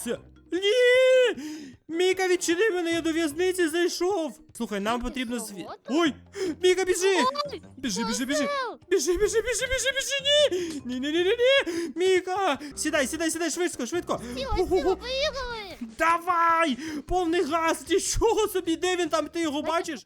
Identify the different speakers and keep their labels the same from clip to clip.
Speaker 1: Оце. Ні! Міка, відчини мене, я до в'язниці зайшов. Слухай, нам потрібно зві... Ой! Міка, біжи! Біжи, біжи, біжи! Біжи, біжи, біжи, біжи, біжи, ні! Ні, ні, ні, ні, ні! Міка! Сідай, сідай, сідай, швидко, швидко! Ого-го.
Speaker 2: поїхали!
Speaker 1: Давай! Повний газ! Нічого собі, де він там? Ти його бачиш?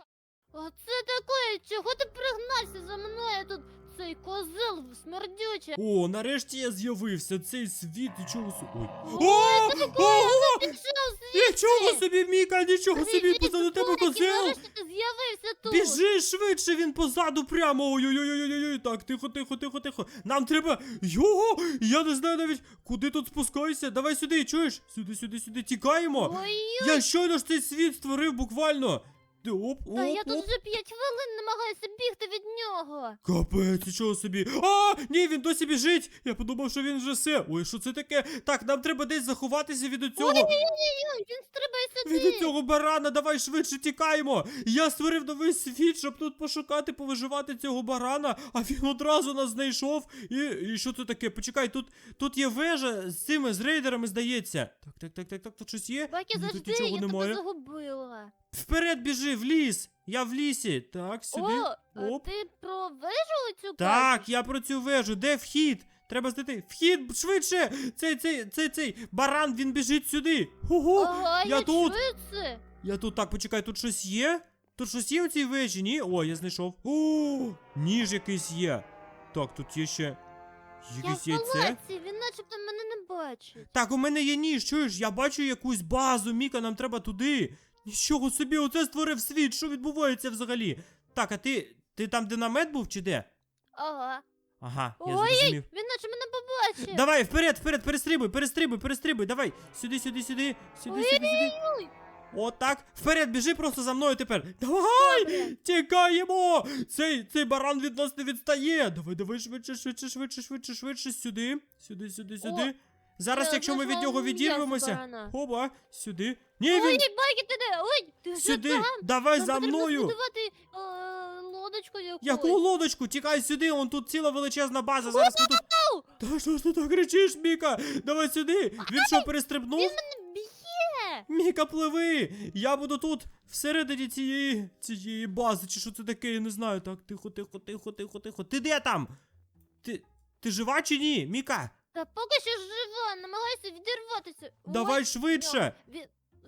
Speaker 2: Оце таке, чого ти пригнався за мною тут цей козел смердючий?
Speaker 1: О, нарешті я з'явився. Цей світ нічого собі. Ой.
Speaker 2: Ой! Пішов звідси!
Speaker 1: Нічого собі, Міка, нічого собі позаду тебе
Speaker 2: і
Speaker 1: козел!
Speaker 2: Нарешті ти з'явився тут!
Speaker 1: Біжи швидше, він позаду прямо. Ой-ой-ой-ой-ой. Так, тихо, тихо, тихо, тихо. Нам треба. Його! Я не знаю навіть, куди тут спускаюся. Давай сюди, чуєш? Сюди, сюди, сюди. Тікаємо.
Speaker 2: Ой,
Speaker 1: Я щойно ж цей світ створив буквально. Ти Оп, оп,
Speaker 2: та я
Speaker 1: оп.
Speaker 2: тут вже п'ять хвилин намагаюся бігти від нього.
Speaker 1: Капець, нічого собі. А, ні, він досі біжить. Я подумав, що він вже все. Ой, що це таке? Так, нам треба десь заховатися від цього.
Speaker 2: Ой-ой-ой, він стрибає
Speaker 1: Від цього барана, давай швидше тікаємо. Я створив новий світ, щоб тут пошукати, повиживати цього барана, а він одразу нас знайшов. І, і що це таке? Почекай, тут, тут є вежа з цими з рейдерами, здається. Так, так, так, так, так, тут щось є? Ні, тут
Speaker 2: завжди,
Speaker 1: нічого
Speaker 2: я тебе
Speaker 1: немає.
Speaker 2: загубила.
Speaker 1: Вперед біжи, в ліс. Я в лісі. Так, сюди.
Speaker 2: О,
Speaker 1: Оп.
Speaker 2: ти про вежу цю
Speaker 1: Так, я про цю вежу. Де вхід? Треба знайти. Вхід швидше! Цей, цей, цей, цей баран, він біжить сюди. Ого!
Speaker 2: Ага,
Speaker 1: я тут.
Speaker 2: швидше.
Speaker 1: Я тут так, почекай, тут щось є? Тут щось є у цій вежі, ні? О, я знайшов. О, ніж якийсь є. Так, тут є ще.
Speaker 2: Я
Speaker 1: Якесь
Speaker 2: в
Speaker 1: яйце.
Speaker 2: палаці, він начебто мене не бачить.
Speaker 1: Так, у мене є ніж, чуєш, я бачу якусь базу, Міка, нам треба туди. Нічого собі, оце створив світ, що відбувається взагалі? Так, а ти. Ти там де намет був чи де?
Speaker 2: Ага.
Speaker 1: Ага, я
Speaker 2: Ой,
Speaker 1: зрозумів.
Speaker 2: він наче мене побачив.
Speaker 1: Давай, вперед, вперед, перестрибуй, перестрибуй, перестрибуй, давай. Сюди, сюди, сюди, сюди, сюди, сюди.
Speaker 2: Ой,
Speaker 1: От так. Вперед, біжи просто за мною тепер. Давай!
Speaker 2: Добре.
Speaker 1: Тікаємо! Цей, цей баран від нас не відстає. Давай, давай, швидше, швидше, швидше, швидше, швидше, сюди. Сюди, сюди, сюди. Зараз,
Speaker 2: я
Speaker 1: якщо ми від нього відірвемося. Оба, сюди. Ні,
Speaker 2: Ой,
Speaker 1: він
Speaker 2: Бакі, ти де? Ой, ти вже
Speaker 1: сюди.
Speaker 2: там.
Speaker 1: Давай
Speaker 2: Нам
Speaker 1: за
Speaker 2: потрібно
Speaker 1: мною.
Speaker 2: збудувати е, лодочку якусь.
Speaker 1: Яку лодочку? Тікай сюди, он тут ціла величезна база. Зараз ми тут. Та що ж ти так кричиш, Міка? Давай сюди. Він що, перестрибнув?
Speaker 2: Він мене б'є.
Speaker 1: Міка, пливи! Я буду тут всередині цієї цієї бази, чи що це таке, я не знаю. Так, тихо, тихо, тихо, тихо, тихо. Ти де там? Ти. Ти жива чи ні? Міка?
Speaker 2: Та поки що жива, намагайся відірватися. Ой,
Speaker 1: Давай швидше!
Speaker 2: Він,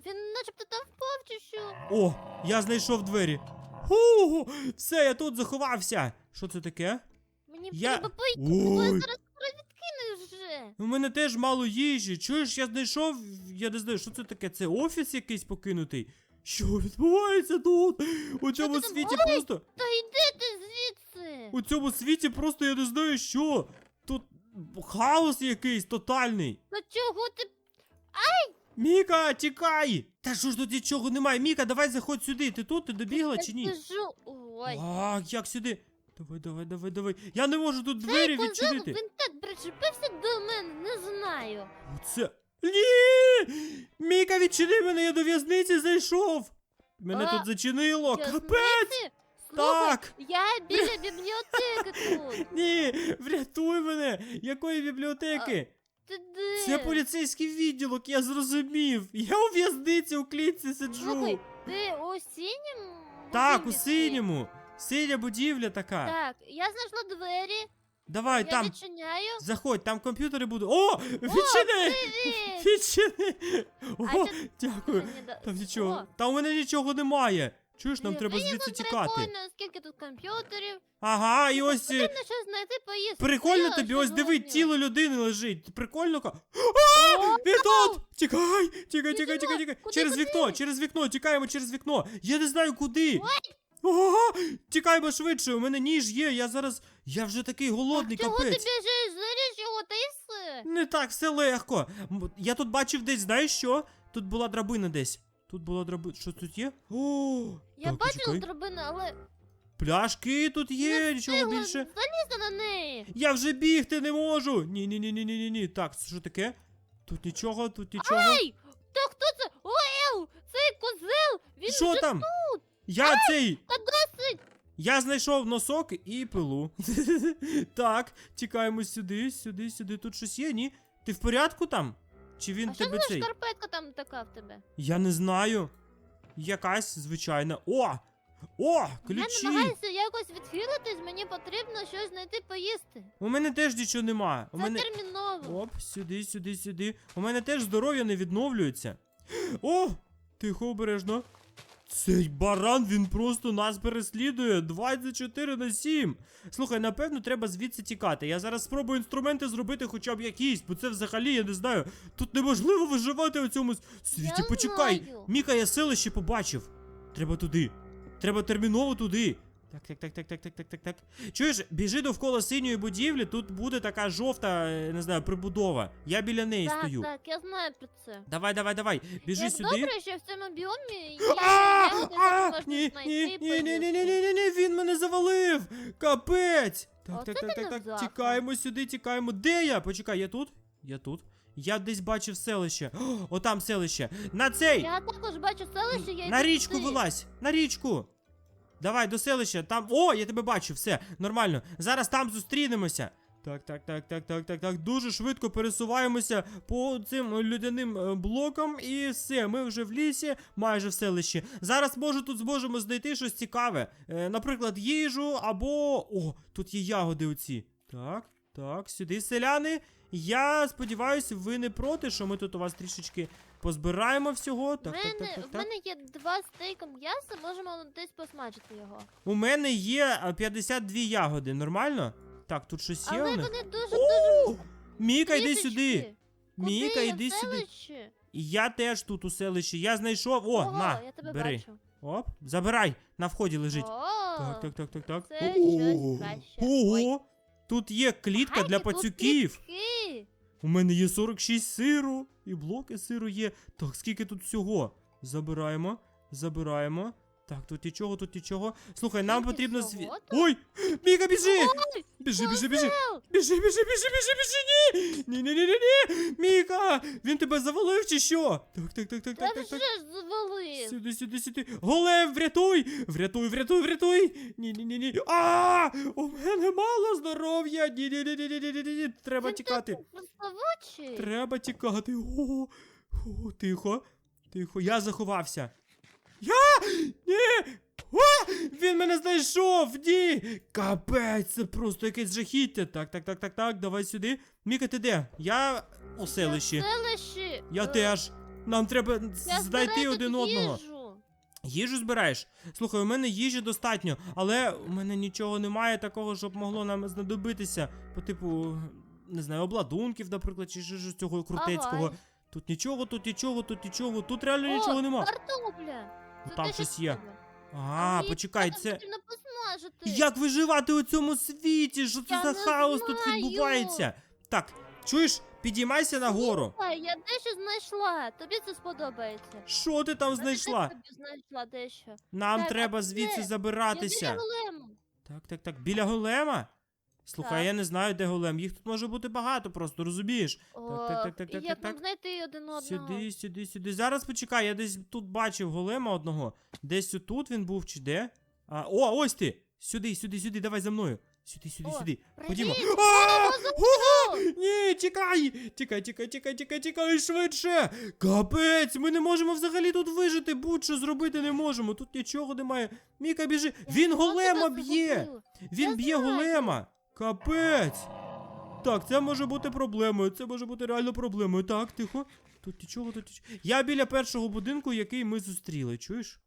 Speaker 2: він начебто там впав чи що?
Speaker 1: О, я знайшов двері. Ху, все, я тут заховався. Що це таке?
Speaker 2: Мені
Speaker 1: Я-
Speaker 2: треба поїсти, бо я зараз скоро відкинеш вже.
Speaker 1: У мене теж мало їжі. Чуєш, я знайшов. Я не знаю, що це таке. Це офіс якийсь покинутий. Що відбувається тут? У цьому
Speaker 2: там?
Speaker 1: світі просто.
Speaker 2: Та йди ти звідси.
Speaker 1: У цьому світі просто я не знаю що. Хаос якийсь тотальний.
Speaker 2: Та чого ти?
Speaker 1: Міка, тікай! Та що ж тут нічого немає? Міка, давай заходь сюди. Ти тут? Ти добігла чи ні?
Speaker 2: Сижу. Ой.
Speaker 1: А, як сюди? Давай, давай, давай, давай. Я не можу тут
Speaker 2: Цей
Speaker 1: двері
Speaker 2: козел,
Speaker 1: відчинити.
Speaker 2: він так причепився до мене, не знаю.
Speaker 1: Оце. Ні! Міка, відчини мене, я до в'язниці зайшов. Мене
Speaker 2: А,
Speaker 1: тут зачинило.
Speaker 2: В'язниці? Слухай,
Speaker 1: Так!
Speaker 2: я біля бібліотеки тут.
Speaker 1: Ні! Врятуй мене! Якої бібліотеки?
Speaker 2: Ти де?
Speaker 1: Це поліцейський відділок, я зрозумів. Я у в'язниці у клітці сиджу.
Speaker 2: Слухай, ти у синьому?
Speaker 1: Так, у
Speaker 2: будинку
Speaker 1: синьому. Синя будівля така.
Speaker 2: Так, я знайшла двері,
Speaker 1: Давай,
Speaker 2: я
Speaker 1: там.
Speaker 2: відчиняю.
Speaker 1: Заходь, там комп'ютери будуть. О! Відчини!
Speaker 2: Привіт!
Speaker 1: Відчини! О,
Speaker 2: це-
Speaker 1: дякую.
Speaker 2: Мені да-
Speaker 1: Там нічого.
Speaker 2: О,
Speaker 1: Та у мене нічого немає. Чуєш, нам треба звідси тікати.
Speaker 2: Прикольно, скільки тут комп'ютерів.
Speaker 1: Ага, і ось. е,
Speaker 2: Потрібно щось знайти поїсти.
Speaker 1: Прикольно
Speaker 2: Я
Speaker 1: тобі, ось диви, тіло людини лежить. Прикольно. ка-
Speaker 2: О,
Speaker 1: Він тут! Тікай! Тікай, тікай, тікай, тікай.
Speaker 2: Куди,
Speaker 1: Через
Speaker 2: куди?
Speaker 1: вікно, через вікно, тікаємо через вікно. Я не знаю куди. Ого! Тікаємо швидше, у мене ніж є, я зараз. Я вже такий голодний,
Speaker 2: Чого ти
Speaker 1: капець.
Speaker 2: біжиш? Заріж його, та все.
Speaker 1: Не так, все легко. М, Я тут бачив десь, знаєш що? Тут була драбина десь. Тут була драбина. Що тут є? О,
Speaker 2: Я
Speaker 1: так,
Speaker 2: бачила
Speaker 1: почекай.
Speaker 2: драбину, але
Speaker 1: Пляшки тут є,
Speaker 2: не
Speaker 1: нічого
Speaker 2: встигла
Speaker 1: більше.
Speaker 2: залізти на неї.
Speaker 1: Я вже бігти не можу. Ні, ні, ні, ні, ні, ні, ні. Так, що таке? Тут нічого, тут нічого.
Speaker 2: Ай! Та хто це? Ой, цей козел! Він
Speaker 1: Що
Speaker 2: вже
Speaker 1: там?
Speaker 2: тут!
Speaker 1: Я цей.
Speaker 2: Та досить!
Speaker 1: Я знайшов носок і пилу. так, тікаємо сюди, сюди, сюди. Тут щось є, ні? Ти в порядку там? Чи він
Speaker 2: а що
Speaker 1: тебе
Speaker 2: за
Speaker 1: цей?
Speaker 2: шкарпетка там така в тебе?
Speaker 1: Я не знаю. Якась звичайна. О! О!
Speaker 2: Я намагаюся якось відхилитись, мені потрібно щось знайти поїсти.
Speaker 1: У мене теж нічого немає. У
Speaker 2: Це
Speaker 1: мене.
Speaker 2: терміново.
Speaker 1: Оп, сюди, сюди, сюди. У мене теж здоров'я не відновлюється. О! Тихо, обережно. Цей баран, він просто нас переслідує 24 на 7. Слухай, напевно, треба звідси тікати. Я зараз спробую інструменти зробити хоча б якісь, бо це взагалі, я не знаю. Тут неможливо виживати у цьому світі.
Speaker 2: Я
Speaker 1: Почекай. Міка, я селище побачив. Треба туди. Треба терміново туди. Так, так, так, так, так, так, так, так, так. Чуєш, біжи довкола синьої будівлі, тут буде така жовта, е, не знаю, прибудова. Я біля неї
Speaker 2: Так,
Speaker 1: стою.
Speaker 2: так, я знаю про це.
Speaker 1: Давай, давай, давай. Біжи
Speaker 2: Як
Speaker 1: сюди.
Speaker 2: добре, що в цьому біомі можна
Speaker 1: ні, ні, ні, ні, ні, ні, ні, ні, ні, він мене завалив. Капець. Так, так, так, так, так. Тікаємо сюди, тікаємо. Де я? Почекай, я тут? Я тут. Я десь бачив селище. О, отам селище. На цей!
Speaker 2: Я також бачу селище, я
Speaker 1: На річку вилазь! На річку! Давай до селища, там. О, я тебе бачу, все, нормально. Зараз там зустрінемося. Так, так, так, так, так, так, так. Дуже швидко пересуваємося по цим людяним е, блокам, і все, ми вже в лісі, майже в селищі. Зараз може тут зможемо знайти щось цікаве. Е, наприклад, їжу або. О, тут є ягоди оці. Так, так, сюди, селяни. Я сподіваюся, ви не проти, що ми тут у вас трішечки позбираємо всього. Так,
Speaker 2: в
Speaker 1: так,
Speaker 2: мене,
Speaker 1: так, так,
Speaker 2: в
Speaker 1: так.
Speaker 2: мене є два стейка м'яса, можемо десь посмажити його.
Speaker 1: У мене є 52 ягоди, нормально? Так, тут щось є.
Speaker 2: Але
Speaker 1: у них?
Speaker 2: вони дуже
Speaker 1: О!
Speaker 2: дуже
Speaker 1: Міка, йди
Speaker 2: трішечки.
Speaker 1: сюди.
Speaker 2: Куди
Speaker 1: Міка,
Speaker 2: я
Speaker 1: йди
Speaker 2: в
Speaker 1: сюди.
Speaker 2: селищі?
Speaker 1: І я теж тут у селищі. Я знайшов. О,
Speaker 2: Ого,
Speaker 1: на,
Speaker 2: я тебе
Speaker 1: бери.
Speaker 2: бачу.
Speaker 1: Оп, забирай. На вході лежить.
Speaker 2: О,
Speaker 1: Так, так, так, так, так.
Speaker 2: Це щось краще. Ой.
Speaker 1: Ого! Тут є клітка для пацюків. У мене є 46 сиру. І блоки сиру є. Так, скільки тут всього? Забираємо, забираємо. Так, тут нічого, тут нічого. Слухай, нам потрібно зві... Ой! Міка, біжи! Біжи, біжи, біжи! Біжи, біжи, біжи, біжи, біжи, ні! Ні, ні, ні, ні, ні! Міка! Він тебе завалив чи що? Так, так, так, так, так, так, так. Сюди, сюди, сюди. Голем, врятуй! Врятуй, врятуй, врятуй! Ні, ні, ні, ні. А! У мене мало здоров'я! Ні, ні, ні, ні, ні, ні, ні, ні. Треба тікати. Треба тікати. О, о, тихо. Тихо, я заховався. Я! Ні! О! Він мене знайшов! Ні! Капець, це просто якесь жахіття. Так, так, так, так, так, давай сюди. Міка, ти де? Я у селищі.
Speaker 2: Я селищі.
Speaker 1: Я
Speaker 2: Е,
Speaker 1: теж. Нам треба
Speaker 2: Я
Speaker 1: знайти один одного.
Speaker 2: їжу.
Speaker 1: Їжу збираєш? Слухай, у мене їжі достатньо, але у мене нічого немає такого, щоб могло нам знадобитися. По типу, не знаю, обладунків, наприклад, чи щось цього крутецького.
Speaker 2: Ага.
Speaker 1: Тут нічого, тут нічого, тут нічого, тут реально
Speaker 2: О,
Speaker 1: нічого нема.
Speaker 2: Картопля. Це
Speaker 1: Там щось є. А, почекай,
Speaker 2: це.
Speaker 1: Як виживати у цьому світі? Що це
Speaker 2: Я
Speaker 1: за
Speaker 2: не
Speaker 1: хаос тут
Speaker 2: знаю.
Speaker 1: відбувається? Так, чуєш, підіймайся нагору.
Speaker 2: Я дещо знайшла. Тобі це сподобається.
Speaker 1: Що ти там
Speaker 2: Я
Speaker 1: знайшла?
Speaker 2: тобі знайшла дещо.
Speaker 1: Нам
Speaker 2: Так, а
Speaker 1: треба звідси
Speaker 2: Я біля
Speaker 1: забиратися.
Speaker 2: голему.
Speaker 1: Так, так, так. Біля голема? Слухай,
Speaker 2: Так.
Speaker 1: я не знаю, де голем. Їх тут може бути багато, просто розумієш.
Speaker 2: О,
Speaker 1: так, так, так, так,
Speaker 2: як
Speaker 1: так,
Speaker 2: нам
Speaker 1: так.
Speaker 2: знайти один одного?
Speaker 1: Сюди, сюди, сюди. Зараз почекай, я десь тут бачив голема одного. Десь отут він був чи де? А, о, ось ти! Сюди, сюди, сюди, давай за мною. Сюди, сюди,
Speaker 2: О,
Speaker 1: сюди. Ходімо.
Speaker 2: я
Speaker 1: А! Ого! Ні, тікай! Тікай, тікай, тікай, тікай, тікай швидше! Капець, ми не можемо взагалі тут вижити, будь-що зробити не можемо. Тут нічого немає. Міка біжи. Він голема б'є! Він б'є голема. Капець. Так, це може бути проблемою. Це може бути реально проблемою. Так, тихо. Тут нічого, тут нічого. Я біля першого будинку, який ми зустріли, чуєш?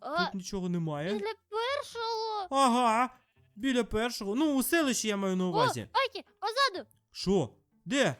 Speaker 2: А,
Speaker 1: Тут нічого немає.
Speaker 2: Біля першого.
Speaker 1: Ага. Біля першого. Ну, у селищі я маю на увазі.
Speaker 2: О, Айкі, позаду.
Speaker 1: Що? Де?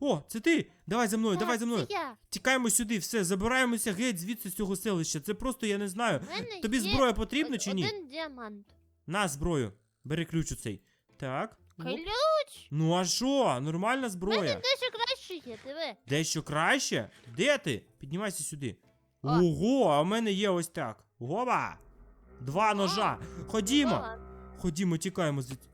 Speaker 1: О, це ти! Давай за мною,
Speaker 2: Так,
Speaker 1: давай за мною.
Speaker 2: Це я.
Speaker 1: Тікаємо сюди, все, забираємося геть звідси з цього селища. Це просто я не знаю.
Speaker 2: Мене
Speaker 1: Тобі
Speaker 2: є
Speaker 1: зброя потрібна чи ні?
Speaker 2: Один діамант.
Speaker 1: На зброю. Бери ключ оцей. Так.
Speaker 2: Ключ.
Speaker 1: Ну а що? Нормальна
Speaker 2: В мене
Speaker 1: зброя.
Speaker 2: дещо краще є, диви.
Speaker 1: Дещо краще? Де ти? Піднімайся сюди.
Speaker 2: О.
Speaker 1: Ого, а в мене є ось так. Гоба! Два ножа. Ходімо.
Speaker 2: Ладно.
Speaker 1: Ходімо, тікаємо звідси.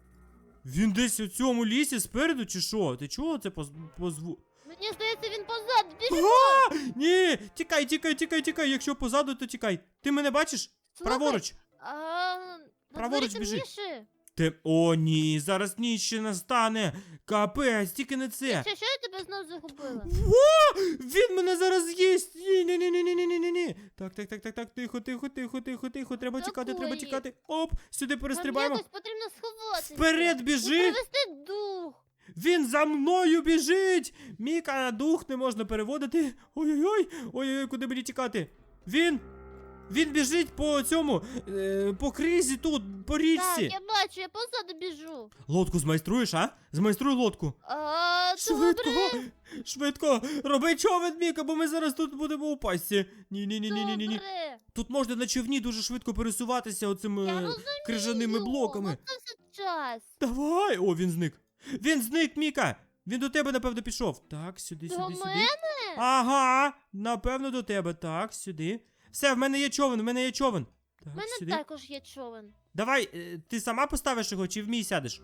Speaker 1: Він десь у цьому лісі спереду чи що? Ти чого це поз... позву?
Speaker 2: Мені здається, він позаду. Біжи.
Speaker 1: А! Ні! Тікай, тікай, тікай, тікай. Якщо позаду, то тікай. Ти мене бачиш?
Speaker 2: Слухай,
Speaker 1: Праворуч.
Speaker 2: А,
Speaker 1: Праворуч біжи. Ти. О, ні, зараз ніч ще настане. Капець, тільки не це.
Speaker 2: Що, що я тебе знову загубила?
Speaker 1: Во! Він мене зараз їсть! Ні, ні, ні, ні, ні, ні, ні, ні. Так, так, так, так, так, тихо, тихо, тихо, тихо, тихо. Треба тікати, треба
Speaker 2: Такої.
Speaker 1: тікати. Оп, сюди
Speaker 2: Нам
Speaker 1: перестрибаємо.
Speaker 2: якось потрібно сховатися.
Speaker 1: Вперед біжи!
Speaker 2: Ну, привести дух.
Speaker 1: Він за мною біжить! Міка, дух не можна переводити. Ой-ой-ой! Ой ой, куди мені тікати? Він він біжить по цьому, е, по кризі тут, по
Speaker 2: Так,
Speaker 1: річці.
Speaker 2: я бачу, я позаду біжу.
Speaker 1: Лодку змайструєш, а? Змайструй лодку.
Speaker 2: А,
Speaker 1: Швидко,
Speaker 2: добре,
Speaker 1: швидко, роби човен, Міка, бо ми зараз тут будемо у. Ні, ні, ні, ні, ні, ні.
Speaker 2: добре.
Speaker 1: Тут можна на човні дуже швидко пересуватися оцими
Speaker 2: Я
Speaker 1: е,
Speaker 2: розумію,
Speaker 1: крижаними блоками.
Speaker 2: Це все час.
Speaker 1: Давай! О, він зник. Він зник, Міка! Він до тебе, напевно, пішов. Так, сюди,
Speaker 2: До
Speaker 1: сюди, сюди.
Speaker 2: мене?
Speaker 1: Ага, напевно, до тебе. Так, сюди. Все, в мене є човен, в мене є човен. Так,
Speaker 2: У мене
Speaker 1: сюди.
Speaker 2: також є човен.
Speaker 1: Давай, е, ти сама поставиш його чи в мій сядеш?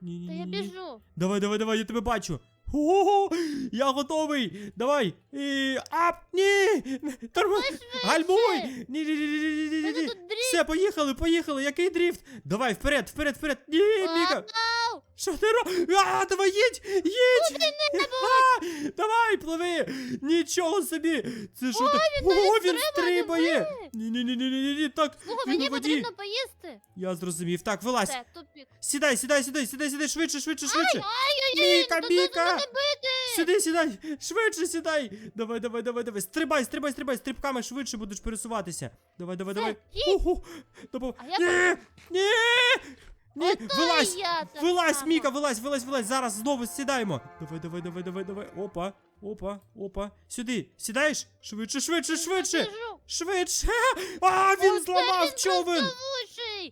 Speaker 1: Ні, ні,
Speaker 2: Та я біжу.
Speaker 1: Давай, давай, давай, я тебе бачу. Ого, я готовий. Давай. І... Ап, ні! Тормо... Гальмуй! Ні, ні, ні, ні, ні, ні, ні,
Speaker 2: Мене тут дріт.
Speaker 1: Все, поїхали, поїхали. Який дріфт? Давай, вперед, вперед, вперед. Ні, Міка.
Speaker 2: Ау!
Speaker 1: Що ти робиш? А, давай їдь! Їдь! А, давай, пливи! Нічого собі! Це що так? О, він стрибає! Ні, ні, ні, ні, ні, ні, так.
Speaker 2: Слухай,
Speaker 1: він у
Speaker 2: мені
Speaker 1: воді.
Speaker 2: потрібно поїсти.
Speaker 1: Я зрозумів. Так, вилазь.
Speaker 2: Все, тупік.
Speaker 1: Сідай, сідай, сідай, сідай, сідай, швидше, швидше, швидше.
Speaker 2: Ай-яй-яй,
Speaker 1: Міка,
Speaker 2: тут
Speaker 1: Міка!
Speaker 2: мене бити.
Speaker 1: Сюди, сідай! Швидше сідай! Давай, давай, давай, давай. Стрибай, стрибай, стрибай, стрибками швидше будеш пересуватися. Давай, давай, давай.
Speaker 2: їдь.
Speaker 1: Уху. Допом-
Speaker 2: А я
Speaker 1: Ні! Ні! Ні!
Speaker 2: Ото
Speaker 1: Вилазь!
Speaker 2: і я так
Speaker 1: Вилазь,
Speaker 2: само.
Speaker 1: Міка, вилазь, вилазь, вилазь. Зараз знову сідаємо. Давай, давай, давай, давай, давай. Опа, опа, опа. Сюди. Сідаєш? Швидше, швидше, швидше.
Speaker 2: біжу.
Speaker 1: Швидше. А, він
Speaker 2: Оце
Speaker 1: зламав
Speaker 2: він
Speaker 1: човен.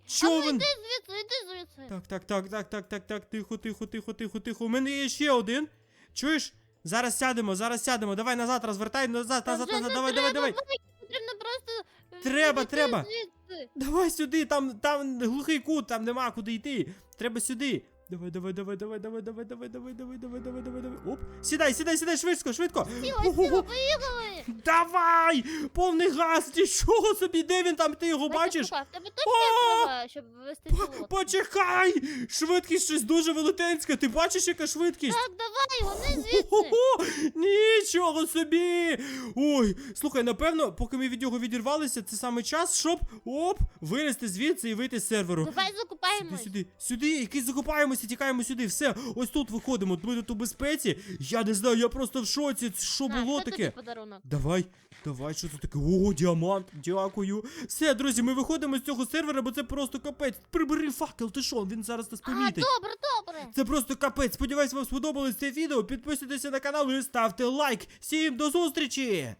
Speaker 1: Човен.
Speaker 2: ну звідси, йди звідси.
Speaker 1: Так, так, так, так, так, так, так. Тихо, тихо, тихо, тихо, тихо. У мене є ще один. Чуєш? Зараз сядемо, зараз сядемо. Давай назад розвертай, назад,
Speaker 2: Та
Speaker 1: назад,
Speaker 2: вже
Speaker 1: назад.
Speaker 2: не
Speaker 1: Давай, давай,
Speaker 2: треба,
Speaker 1: давай.
Speaker 2: Потрібно просто е,
Speaker 1: Треба,
Speaker 2: відійти
Speaker 1: треба.
Speaker 2: звідси.
Speaker 1: Давай сюди, там, там глухий кут, там нема куди йти. Треба сюди. Давай, давай, давай, давай, давай, давай, давай, давай, давай, давай, давай, давай, давай. Оп. Сідай, сідай, сідай, швидко, швидко.
Speaker 2: Сіла,
Speaker 1: Ого.
Speaker 2: поїхали.
Speaker 1: Давай! Повний газ! Нічого собі, де він там? Ти його бачиш?
Speaker 2: Тебе точно
Speaker 1: О!
Speaker 2: права, щоб вести
Speaker 1: П-? Почекай! Швидкість щось дуже велетенська. Ти бачиш, яка швидкість?
Speaker 2: Так, давай, вони звідси.
Speaker 1: Ого! Нічого собі! Ой, слухай, напевно, поки ми від нього відірвалися, це саме час, щоб оп, вилізти звідси і вийти з серверу.
Speaker 2: Давай
Speaker 1: Сюди, сюди, сюди, якийсь закупаємося, тікаємо сюди. Все, ось тут виходимо. Ми тут у безпеці. Я не знаю, я просто в шоці. Що
Speaker 2: На,
Speaker 1: було
Speaker 2: тобі
Speaker 1: таке?
Speaker 2: подарунок.
Speaker 1: Давай, давай, що це таке? О, діамант, дякую. Все, друзі, ми виходимо з цього сервера, бо це просто капець. Прибери факел, ти що? Він зараз нас
Speaker 2: А,
Speaker 1: помітить.
Speaker 2: добре, добре.
Speaker 1: Це просто капець. Сподіваюсь, вам сподобалось це відео. Підписуйтеся на канал і ставте лайк. Всім до зустрічі!